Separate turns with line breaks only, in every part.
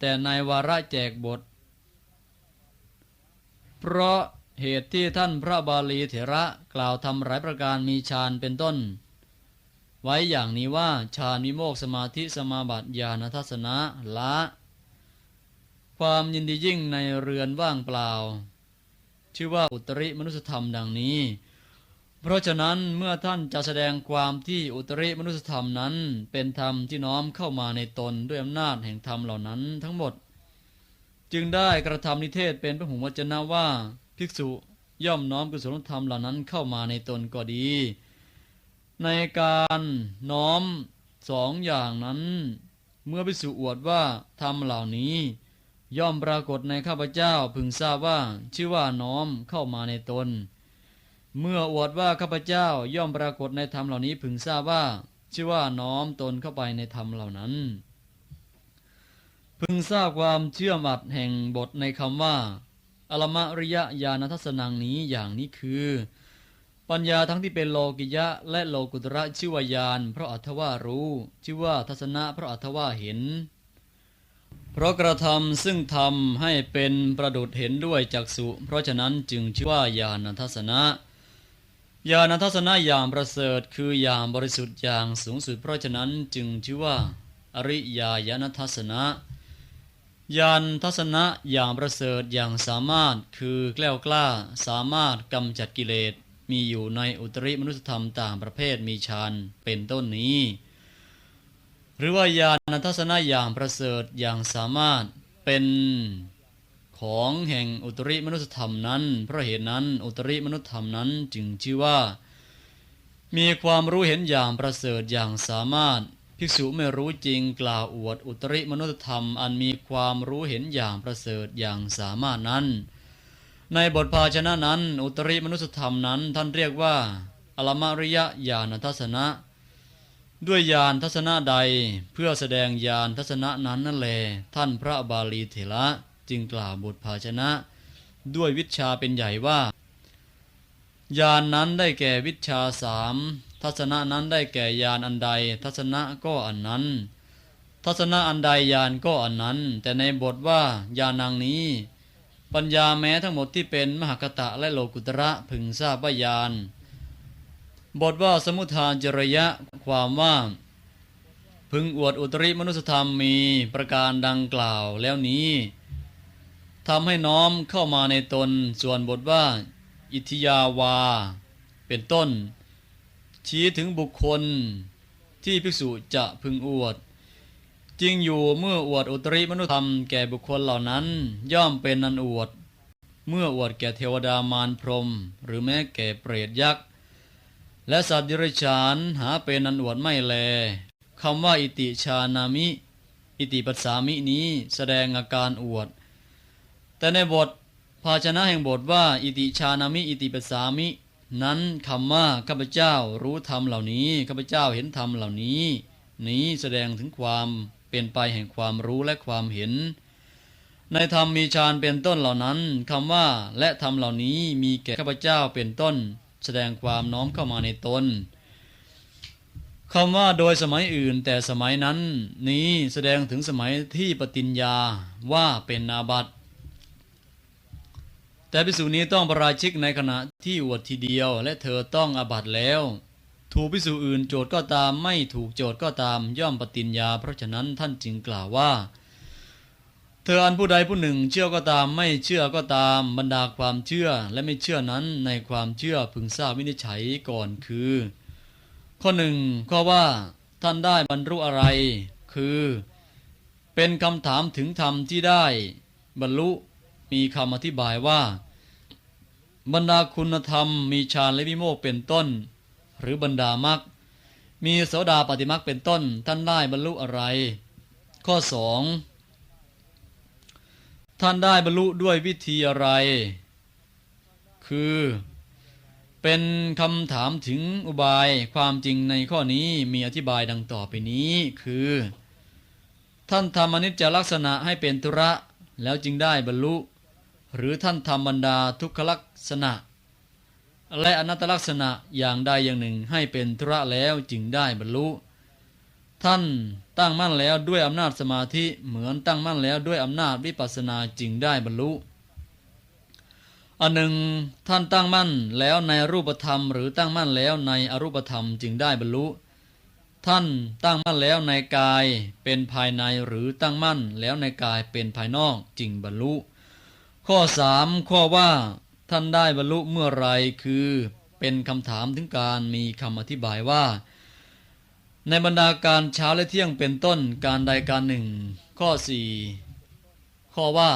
แต่ในวาระแจกบท เพราะเหตุที่ท่านพระบาลีเถระกล่าวทำหลายประการมีฌานเป็นต้น ไว้อย่างนี้ว่าฌานวิโมกสมาธิสมาบัติญาณทัศนะละ ความยินดียิ่งในเรือนว่างเปล่า ชื่อว่าอุตริมนุสธรรมดังนี้ เพราะฉะนั้นเมื่อท่านจะแสดงความที่อุตริมนุสธรรมนั้น เป็นธรรมที่น้อมเข้ามาในตนด้วยอำนาจแห่งธรรมเหล่านั้นทั้งหมด จึงได้กระทำนิเทศเป็นพระหุวจนะว่า ภิกษุย่อมน้อมกุศลธรรมเหล่านั้นเข้ามาในตนก็ดี ในการน้อมสองอย่างนั้น เมื่อภิกษุอวดว่าธรรมเหล่านี้ ย่อมปรากฏในข้าพเจ้าพึงทราบว่าชื่อว่าน้อมเข้ามาในตน เมื่ออวดว่าข้าพเจ้าย่อมปรากฏในธรรมเหล่านี้พึงทราบว่า ชื่อว่าน้อมตนเข้าไปในธรรมเหล่านั้น พึงทราบความเชื่อมัดแห่งบทในคำว่าอลมะริยญาณทัศนังนี้อย่างนี้คือ ปัญญาทั้งที่เป็นโลกิยะ และโลกุตระชื่อว่าญาณเพราะอัตว่ารู้ ชื่อว่าทัศนะเพราะอัตว่าเห็น เพราะกระทำซึ่งทำให้เป็นประดุดเห็นด้วยจักษุ เพราะฉะนั้นจึงชื่อว่าญาณทัศนะ ญาณทัศนะอย่างประเสริฐคืออย่างบริสุทธิ์อย่างสูงสุดเพราะฉะนั้นจึงชื่อว่า อริยญาณทัศนะยานทัศนะอย่างประเสริฐอย่างสามารถคือแกล้วกล้าสามารถกำจัดกิเลสมีอยู่ในอุตริมนุสธรรมต่างประเภทมีฌานเป็นต้นนี้ หรือว่ายานทัศนะอย่างประเสริฐอย่างสามารถเป็น ของแห่งอุตริมนุสธรรมนั้น เพราะเหตุนั้นอุตริมนุสธรรมนั้นจึงชื่อว่า มีความรู้เห็นอย่างประเสริฐอย่างสามารถ ภิกษุไม่รู้จริงกล่าวอวดอุตริมนุษยธรรม อันมีความรู้เห็นอย่างประเสริฐอย่างสามารถนั้น ในบทภาชนะนั้น อุตริมนุษยธรรมนั้นท่านเรียกว่าอลมาริยญาณทัศนะด้วยญาณทัศนะใดเพื่อแสดงญาณทัศนะนั้นนั่นแล ท่านพระบาลีเถระ จึงกล่าวบทภาชนะ ด้วยวิชาเป็นใหญ่ว่าญานนั้นได้แก่วิชาสามทัศนะนั้นได้แก่ยานอันใด ทัศนะก็อันนั้น ทัศนะอันใดยานก็อันนั้น แต่ในบทว่ายานังนี้ ปัญญาแม้ทั้งหมดที่เป็นมหากตะและโลกุตระพึงทราบว่ายาน บทว่าสมุทานจริยะความว่า พึงอวดอุตริมนุสธรรมมีประการดังกล่าวแล้วนี้ ทำให้น้อมเข้ามาในตนส่วนบทว่า อิทยาวา เป็นต้น ชี้ถึงบุคคลที่ภิกษุจะพึงอวด จริงอยู่เมื่ออวดอุตริมนุธรรมแก่บุคคลเหล่านั้น ย่อมเป็นนันอวด เมื่ออวดแก่เทวดามารพรม หรือแม้แก่เปรตยักษ์และสัตว์ดิรฉานหาเป็นนันอวดไม่แลคำว่าอิติชานามิ อิติปัสสามินี้แสดงอาการอวด แต่ในบทภาชนะแห่งบทว่า อิติชานามิ อิติปัสสามิ นั้นคำว่าข้าพเจ้ารู้ธรรมเหล่านี้ข้าพเจ้าเห็นธรรมเหล่านี้ นี้แสดงถึงความเป็นไปแห่งความรู้และความเห็น ในธรรมมีฌานเป็นต้นเหล่านั้นคำว่าและธรรมเหล่านี้มีแก่ข้าพเจ้าเป็นต้น แสดงความน้อมเข้ามาในตนคำว่าโดยสมัยอื่นแต่สมัยนั้น นี้แสดงถึงสมัยที่ปฏิญญาว่าเป็นนาบัติ แต่พิสูจนี้ต้องประราชิกในขณะที่อวดทีเดียว และเธอต้องอาบัตแล้ว ถูกพิสูจอื่นโจทย์ก็ตามไม่ถูกโจทย์ก็ตามย่อมปฏิญญา เพราะฉะนั้นท่านจึงกล่าวว่า เธออันผู้ใดผู้หนึ่งเชื่อก็ตามไม่เชื่อก็ตามบรรดาความเชื่อและไม่เชื่อนั้นในความเชื่อพึงทราบวินิจฉัยก่อนคือ ข้อหนึ่งข้อว่าท่านได้บรรลุอะไร คือ เป็นคำถามถึงธรรมที่ได้บรรลุ มีคำอธิบายว่า บรรดาคุณธรรม มีฌานและวิโมกเป็นต้น หรือบรรดามรรคมีโสดาปฏิมรรคเป็นต้น ท่านได้บรรลุอะไร ข้อสองท่านได้บรรลุด้วยวิธีอะไร คือเป็นคำถามถึงอุบายความจริงในข้อนี้มีอธิบายดังต่อไปนี้คือ ท่านทำอนิจจลักษณะให้เป็นธุระ แล้วจึงได้บรรลุ หรือท่านทำบรรดาทุกขลักษณะ และอนัตตลักษณะอย่างใดอย่างหนึ่งให้เป็นธุระแล้วจึงได้บรรลุ ท่านตั้งมั่นแล้วด้วยอำนาจสมาธิเหมือนตั้งมั่นแล้วด้วยอำนาจวิปัสสนาจึงได้บรรลุอันหนึ่งท่านตั้งมั่นแล้วในรูปธรรม หรือตั้งมั่นแล้วในอรูปธรรมจึงได้บรรลุ ท่านตั้งมั่นแล้วในกายเป็นภายในหรือตั้งมั่นแล้วในกายเป็นภายนอกจึงบรรลุ ข้อสามข้อว่า ท่านได้บรรลุเมื่อไรคือ เป็นคำถามถึงการมีคำอธิบายว่า ในบรรดาการเช้าและเที่ยงเป็นต้นการใดการหนึ่ง ข้อสี่ข้อว่า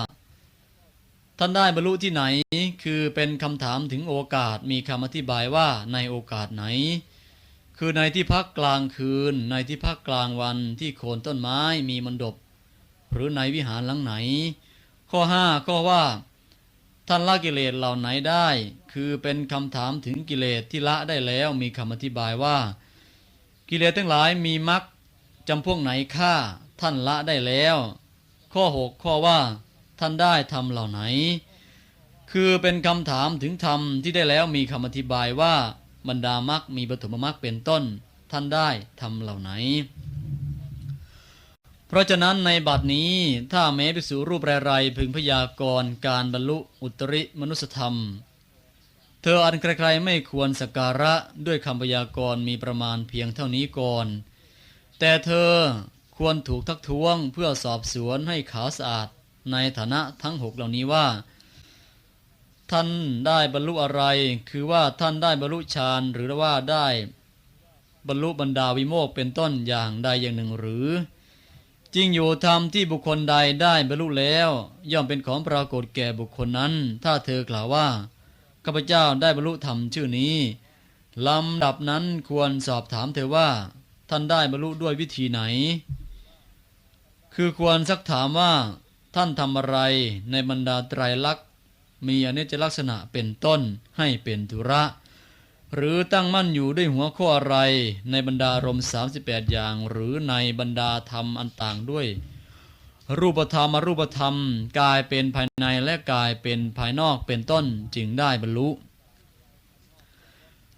ท่านได้บรรลุที่ไหน คือเป็นคำถามถึงโอกาสมีคำอธิบายว่าในโอกาสไหน คือในที่พักกลางคืน ในที่พักกลางวันที่โคนต้นไม้มีมณฑปหรือในวิหารหลังไหน ข้อห้าข้อว่าท่านละกิเลสเหล่าไหนได้ คือเป็นคำถามถึงกิเลสที่ละได้แล้วมีคำอธิบายว่า กิเลสทั้งหลายมีมรรคจำพวกไหนฆ่าท่านละได้แล้ว ข้อหกข้อว่า ท่านได้ทำเหล่าไหน คือเป็นคำถามถึงธรรมที่ได้แล้วมีคำอธิบายว่าบรรดามรรคมีปฐมมรรคเป็นต้น ท่านได้ทำเหล่าไหน ราะฉะนั้นในบัดนี้ถ้าแม้ไปสู่รูปไรๆพึงพยากรณ์การบรรลุอุตริมนุสธรรม เธออันใครๆไม่ควรสักการะด้วยคำพยากรณ์มีประมาณเพียงเท่านี้ก่อน แต่เธอควรถูกทักท้วงเพื่อสอบสวนให้ขาวสะอาดในฐานะทั้งหกเหล่านี้ว่า ท่านได้บรรลุอะไร คือว่าท่านได้บรรลุฌานหรือว่าได้ บรรลุบรรดาวิโมกเป็นต้นอย่างใดอย่างหนึ่งหรือ จริงอยู่ธรรมที่บุคคลใดได้บรรลุแล้ว ย่อมเป็นของปรากฏแก่บุคคลนั้น ถ้าเธอกล่าวว่าข้าพเจ้าได้บรรลุธรรมชื่อนี้ลำดับนั้นควรสอบถามเธอว่า ท่านได้บรรลุด้วยวิธีไหน คือควรซักถามว่า ท่านทำอะไรในบรรดาไตรลักษณ์มีอนิจจลักษณะเป็นต้นให้เป็นธุระ หรือตั้งมั่นอยู่ด้วยหัวข้ออะไรในบรรดารมสามสิบแปดอย่าง หรือในบรรดาธรรมอันต่างด้วย รูปธรรมอรูปธรรมกายเป็นภายในและกายเป็นภายนอกเป็นต้นจึงได้บรรลุ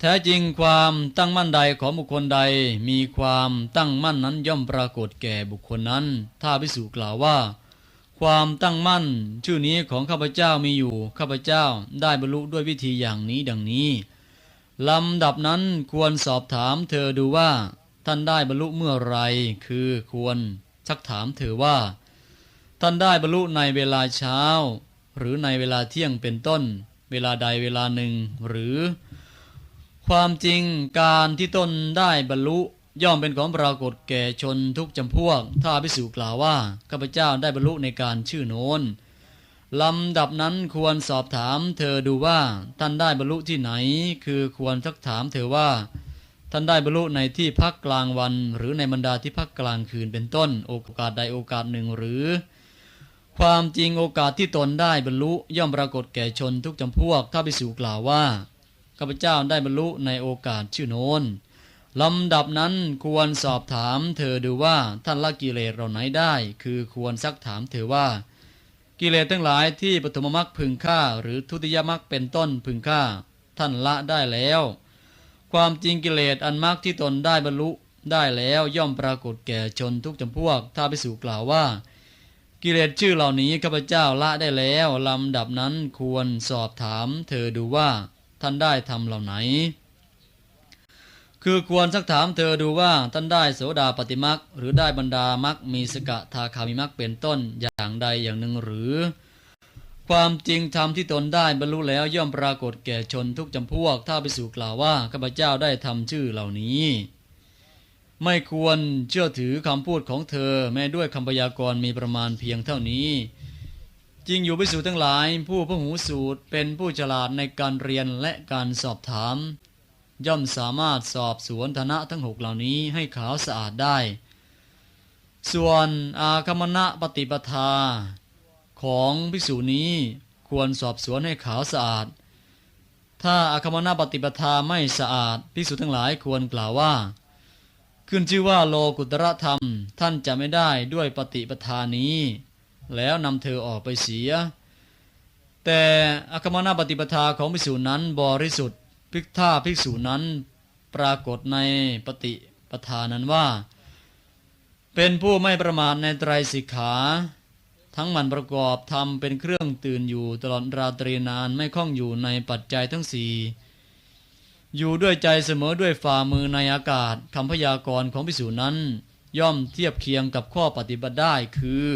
แท้จริงความตั้งมั่นใดของบุคคลใด มีความตั้งมั่นนั้นย่อมปรากฏแก่บุคคลนั้น ถ้าพิสูจกล่าวว่า ความตั้งมั่น ชื่อนี้ของข้าพเจ้ามีอยู่ข้าพเจ้าได้บรรลุด้วยวิธีอย่างนี้ดังนี้ ลำดับนั้นควรสอบถามเธอดูว่า ท่านได้บรรลุเมื่อไรคือควรซักถามเธอว่า ท่านได้บรรลุในเวลาเช้า หรือในเวลาเที่ยงเป็นต้น เวลาใดเวลาหนึ่ง หรือ ความจริงการที่ตนได้บรรลุย่อมเป็นของปรากฏแก่ชนทุกจำพวก ถ้าพิสูจกล่าวว่าข้าพเจ้าได้บรรลุในการชื่อโน้น ลำดับนั้นควรสอบถามเธอดูว่าท่านได้บรรลุที่ไหน คือควรสักถามเธอว่า ท่านได้บรรลุในที่พักกลางวัน หรือในบรรดาที่พักกลางคืนเป็นต้น โอกาสใดโอกาสหนึ่งหรือ ความจริงโอกาสที่ตนได้บรรลุย่อมปรากฏแก่ชนทุกจำพวกถ้าพิสูจกล่าวว่าข้าพเจ้าได้บรรลุในโอกาสชื่อโน้นลำดับนั้นควรสอบถามเธอดูว่าท่านละกิเลสเราไหนได้ คือควรซักถามเธอว่า กิเลสทั้งหลายที่ปฐมมรรคพึงฆ่าหรือทุติยมรรคเป็นต้นพึงฆ่า ท่านละได้แล้ว ความจริงกิเลสอันมรรคที่ตนได้บรรลุได้แล้วย่อมปรากฏแก่ชนทุกจำพวก ถ้าไปสู่กล่าวว่า กิเลสชื่อเหล่านี้ข้าพเจ้าละได้แล้วลำดับนั้นควรสอบถาม เธอดูว่าท่านได้ทำเหล่าไหน คือควรสักถามเธอดูว่าท่านได้โสดาปฏิมักหรือได้บรรดามักมีสกทาคามิมักเป็นต้นอย่างใดอย่างหนึ่งหรือ ความจริงธรรมที่ตนได้บรรลุแล้วย่อมปรากฏแก่ชนทุกจำพวก ถ้าไปสู่กล่าวว่าข้าพเจ้าได้ทำชื่อเหล่านี้ ไม่ควรเชื่อถือคำพูดของเธอ แม้ด้วยคำพยากรณ์มีประมาณเพียงเท่านี้จริงอยู่ไปสู่ทั้งหลาย ผู้พหูสูตรเป็นผู้ฉลาดในการเรียนและการสอบถาม ย่อมสามารถสอบสวนธนะทั้งหกเหล่านี้ให้ขาวสะอาดได้ ส่วนอาคมณะปฏิปทา ของภิกษุนี้ควรสอบสวนให้ขาวสะอาด ถ้าอาคมณะปฏิปทาไม่สะอาดภิกษุทั้งหลายควรกล่าวว่า ขึ้นชื่อว่าโลกุตระธรรมท่านจะไม่ได้ด้วยปฏิปทานี้ แล้วนำเธอออกไปเสีย แต่อาคมณะปฏิปทาของภิกษุนั้นบริสุทธิ์ ภิกท่าภิกษุนั้นปรากฏในปฏิปทานั้นว่า เป็นผู้ไม่ประมาทในไตรสิกขา ทั้งมันประกอบทำเป็นเครื่องตื่นอยู่ตลอดราตรีนานไม่คล้องอยู่ในปัจจัยทั้งสี่อยู่ด้วยใจเสมอด้วยฝ่ามือในอากาศคำพยากรณ์ของพิสูจนั้น ย่อมเทียบเคียงกับข้อปฏิบัติได้คือ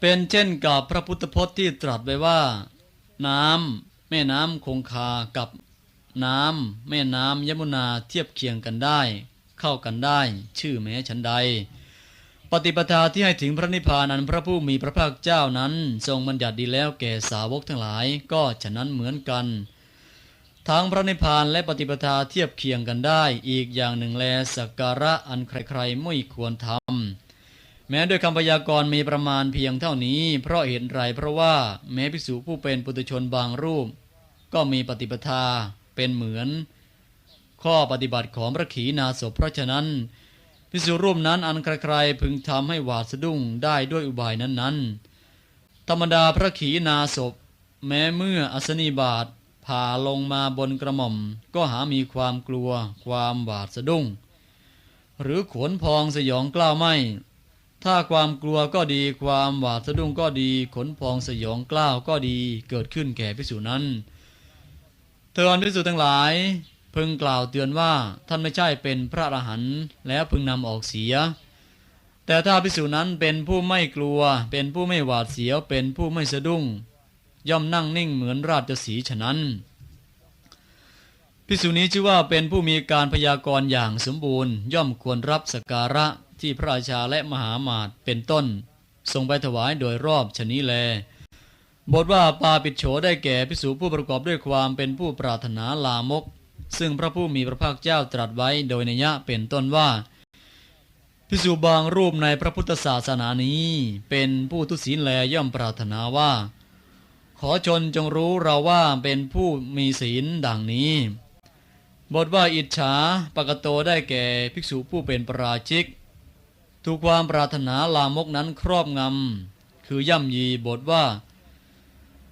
เป็นเช่นกับพระพุทธพจน์ที่ตรัสไว้ว่า น้ำ แม่น้ำคงคากับน้ำแม่น้ำยมุนาเทียบเคียงกันได้ เข้ากันได้ ชื่อแม้ฉันใด ปฏิปทาที่ให้ถึงพระนิพพานอันพระผู้มีพระภาคเจ้านั้น ทรงบัญญัติดีแล้วแก่สาวกทั้งหลาย ก็ฉะนั้นเหมือนกัน ทั้งพระนิพพานและปฏิปทาเทียบเคียงกันได้ อีกอย่างหนึ่งแลสักการะอันใครๆไม่ควรทำแม้ด้วยคำพยากรณ์มีประมาณเพียงเท่านี้ เพราะเหตุไรเพราะว่าแม้ภิกษุผู้เป็นปุถุชนบางรูป ก็มีปฏิปทาเป็นเหมือน ข้อปฏิบัติของพระขีณาสพเพราะฉะนั้นพิสุรูปนั้นอันใครๆพึงทำให้หวาดสะดุ้งได้ด้วยอุบายนั้นๆ ธรรมดาพระขีณาสพแม้เมื่ออัศนีบาทผ่าลงมาบนกระหม่อม ก็หามีความกลัว ความหวาดสะดุ้ง หรือขนพองสยองกล้าวไม่ ถ้าความกลัวก็ดีความหวาดสะดุ้งก็ดี ขนพองสยองกล้าวก็ดีเกิดขึ้นแก่พิสุนั้น เตือนพิสุทั้งหลาย พึงกล่าวเตือนว่าท่านไม่ใช่เป็นพระอรหันต์แล้วพึงนำออกเสีย แต่ถ้าพิสูจนั้นเป็นผู้ไม่กลัว เป็นผู้ไม่หวาดเสียวเป็นผู้ไม่สะดุ้ง ย่อมนั่งนิ่งเหมือนราชสีฉะนั้นพิสูจนี้ชื่อว่าเป็นผู้มีการพยากรณ์อย่างสมบูรณ์ ย่อมควรรับสการะที่พระราชาและมหามาตเป็นต้นทรงไปถวายโดยรอบชนี้แล บทว่าปาปิดโฉได้แก่พิสูผู้ประกอบด้วยความเป็นผู้ปรารถนาลามก ซึ่งพระผู้มีพระภาคเจ้าตรัสไว้โดยนัยะเป็นต้นว่า พิสูบางรูปในพระพุทธศาสนานี้ เป็นผู้ทุศีลแลย่อมปรารถนาว่า ขอชนจงรู้เราว่าเป็นผู้มีศีลดังนี้ บทว่าอิจฉาปกโตได้แก่ภิกษุผู้เป็นปราชิก ถูกความปรารถนาลามกนั้นครอบงำคือย่ำยีบทว่า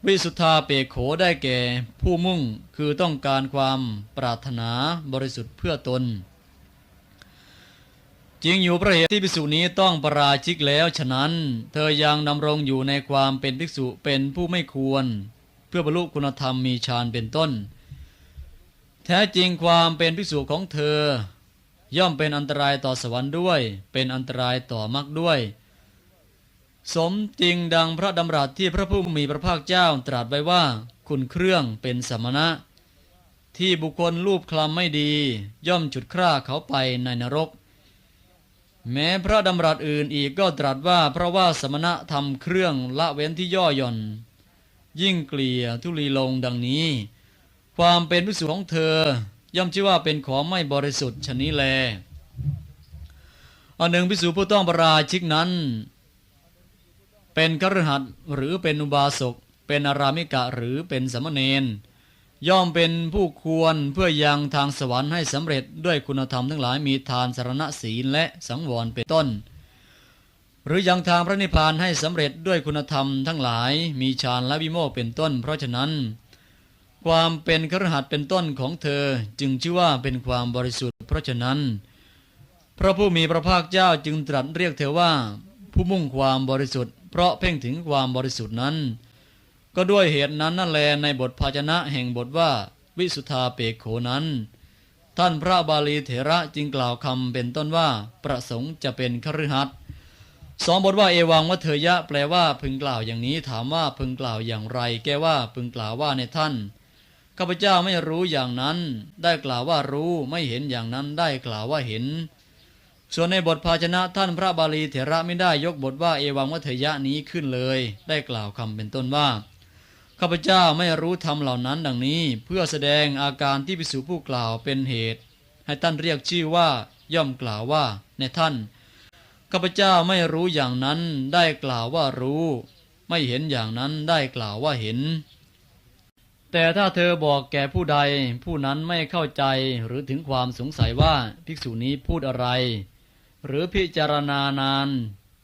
วิสุทธาเปโขได้แก่ผู้มุ่งคือต้องการความปรารถนาบริสุทธิ์เพื่อตน จริงอยู่พระเหตุที่ภิกษุนี้ต้องปราชิกแล้วฉะนั้น เธอยังดำรงอยู่ในความเป็นภิกษุเป็นผู้ไม่ควร เพื่อบรรลุคุณธรรมมีฌานเป็นต้น แท้จริงความเป็นภิกษุของเธอย่อมเป็นอันตรายต่อสวรรค์ด้วย เป็นอันตรายต่อมรรคด้วย สมจริงดังพระดำรัสที่พระผู้มีพระภาคเจ้าตรัสไว้ว่า คุณเครื่องเป็นสมณะ ที่บุคคลรูปคลำไม่ดี ย่อมจุดคร่าเขาไปในนรก แม้พระดำรัสอื่นอีกก็ตรัสว่าเพราะว่าสมณะทำเครื่องละเว้นที่ย่อหย่อน ยิ่งเกลี่ยทุลีลงดังนี้ ความเป็นพิสุของเธอย่อมชื่อว่าเป็นของไม่บริสุทธิ์ชนี้แลอันหนึ่งพิสุผู้ต้องประราชิกนั้น เป็นกฤหัสถ์หรือเป็นอุบาสก เป็นอารามิกะหรือเป็นสมณเณรย่อมเป็นผู้ควรเพื่อยังทางสวรรค์ให้สำเร็จด้วยคุณธรรมทั้งหลายมีทานสารณศีลและสังวรเป็นต้น หรือยังทางพระนิพพานให้สำเร็จด้วยคุณธรรมทั้งหลายมีฌานและวิโมกข์เป็นต้น เพราะฉะนั้น ความเป็นครหัสถ์เป็นต้นของเธอจึงชื่อว่าเป็นความบริสุทธิ์ เพราะฉะนั้น พระผู้มีพระภาคเจ้าจึงตรัสเรียกเธอว่า ผู้มุ่งความบริสุทธิ์ เพราะเพ่งถึงความบริสุทธิ์นั้น ก็ด้วยเหตุนั้นนั่นแลในบทภาชนะแห่งบทว่าวิสุทธาเปกโขนั้น ท่านพระบาลีเถระจึงกล่าวคำเป็นต้นว่า ประสงค์จะเป็นคฤหัสถ์สองบทว่าเอวังวัเถยะแปลว่าพึงกล่าวอย่างนี้ถามว่าพึงกล่าวอย่างไร แก้ว่าพึงกล่าวว่าในท่านข้าพเจ้าไม่รู้อย่างนั้น ได้กล่าวว่ารู้ไม่เห็นอย่างนั้นได้กล่าวว่าเห็น ส่วนในบทภาชนะท่านพระบาลีเถระไม่ได้ยกบทว่าเอวังวัเถยะนี้ขึ้นเลย ได้กล่าวคำเป็นต้นว่าข้าพเจ้าไม่รู้ธรรมเหล่านั้นดังนี้ เพื่อแสดงอาการที่พิสูผู้กล่าวเป็นเหตุ ให้ท่านเรียกชื่อว่า ย่อมกล่าวว่า ในท่านข้าพเจ้าไม่รู้อย่างนั้นได้กล่าวว่ารู้ ไม่เห็นอย่างนั้นได้กล่าวว่าเห็น แต่ถ้าเธอบอกแก่ผู้ใด ผู้นั้นไม่เข้าใจหรือถึงความสงสัยว่าภิกษุนี้พูดอะไร หรือพิจารณานาน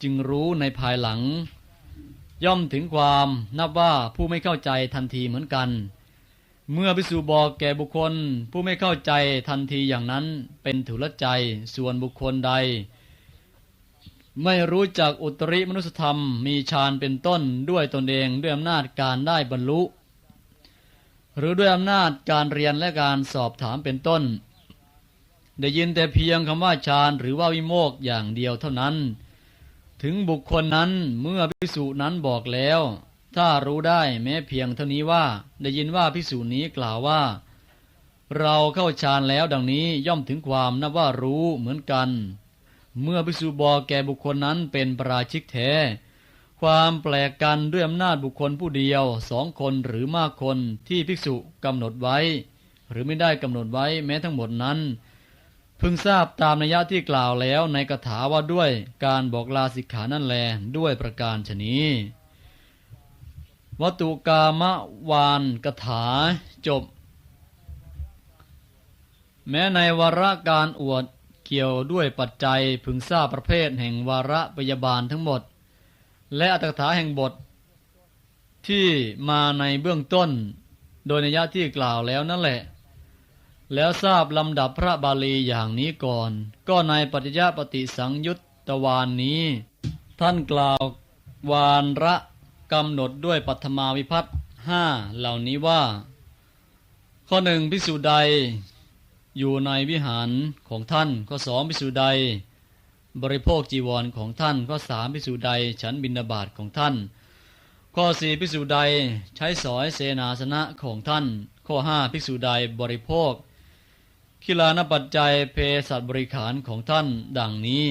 จึงรู้ในภายหลัง ย่อมถึงความนับว่าผู้ไม่เข้าใจทันทีเหมือนกัน เมื่อภิกษุบอกแก่บุคคล ผู้ไม่เข้าใจทันทีอย่างนั้นเป็นถุลใจส่วนบุคคลใด ไม่รู้จักอุตริมนุสธรรมมีฌานเป็นต้นด้วยตนเองด้วยอำนาจการได้บรรลุ หรือด้วยอำนาจการเรียนและการสอบถามเป็นต้น ได้ยินแต่เพียงคำว่าฌานหรือว่าวิโมกอย่างเดียวเท่านั้น ถึงบุคคลนั้นเมื่อพิสูจนั้นบอกแล้ว ถ้ารู้ได้แม้เพียงเท่านี้ว่า ได้ยินว่าพิสูจนี้กล่าวว่า เราเข้าฌานแล้วดังนี้ย่อมถึงความนับว่ารู้เหมือนกัน เมื่อพิสูจบอกแก่บุคคลนั้นเป็นปราชิกแท้ ความแปลกกันด้วยอำนาจบุคคลผู้เดียวสองคนหรือมากคนที่ภิกษุกำหนดไว้ หรือไม่ได้กำหนดไว้แม้ทั้งหมดนั้น พึงทราบตามนัยยะที่กล่าวแล้วในคาถาว่าด้วยการบอกลาสิกขานั่นแลด้วยประการชนี้ วัตุกามวานกถาจบ แม้ในวาระการอวดเกี่ยวด้วยปัจจัยพึงทราบประเภทแห่งวาระพยาบาลทั้งหมด และอัตถกถาแห่งบท ที่มาในเบื้องต้น โดยนัยยะที่กล่าวแล้วนั่นแหละ แล้วทราบลำดับพระบาลีอย่างนี้ก่อน ก็ในปัจจยปฏิสังยุตตวานนี้ ท่านกล่าววานระกำหนดด้วยปัทมาวิพัตห้าเหล่านี้ว่า ข้อหนึ่งพิสูจใด อยู่ในวิหารของท่าน ข้อสองพิสูจใด บริโภคจีวรของท่าน ข้อสามพิสูจใดฉันบินาบาตของท่าน ข้อสี่พิสูจใดใช้สอยเสนาสนะของท่าน ข้อห้าภิกษุใดบริโภค คิลานปัจจัยเพสัตบริขารของท่านดังนี้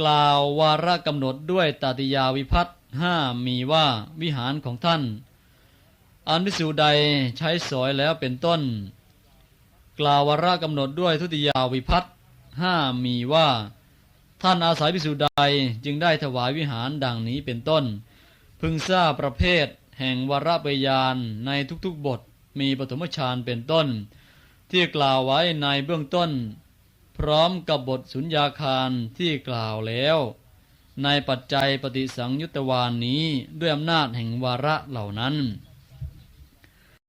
กล่าววาระกำหนดด้วยตติยาวิพัตห้ามีว่าวิหารของท่าน อันภิกษุใดใช้สอยแล้วเป็นต้น กล่าววาระกำหนดด้วยทุติยาวิพัตห้ามีว่า ท่านอาศัยภิกษุใดจึงได้ถวายวิหารดังนี้เป็นต้น พึงทราบประเภทแห่งวาระปยานในทุกๆบทมีปฐมฌานเป็นต้น ที่กล่าวไว้ในเบื้องต้น พร้อมกับบทสุญญาคารที่กล่าวแล้ว ในปัจจัยปฏิสังยุตตวานนี้ด้วยอำนาจแห่งวาระเหล่านั้น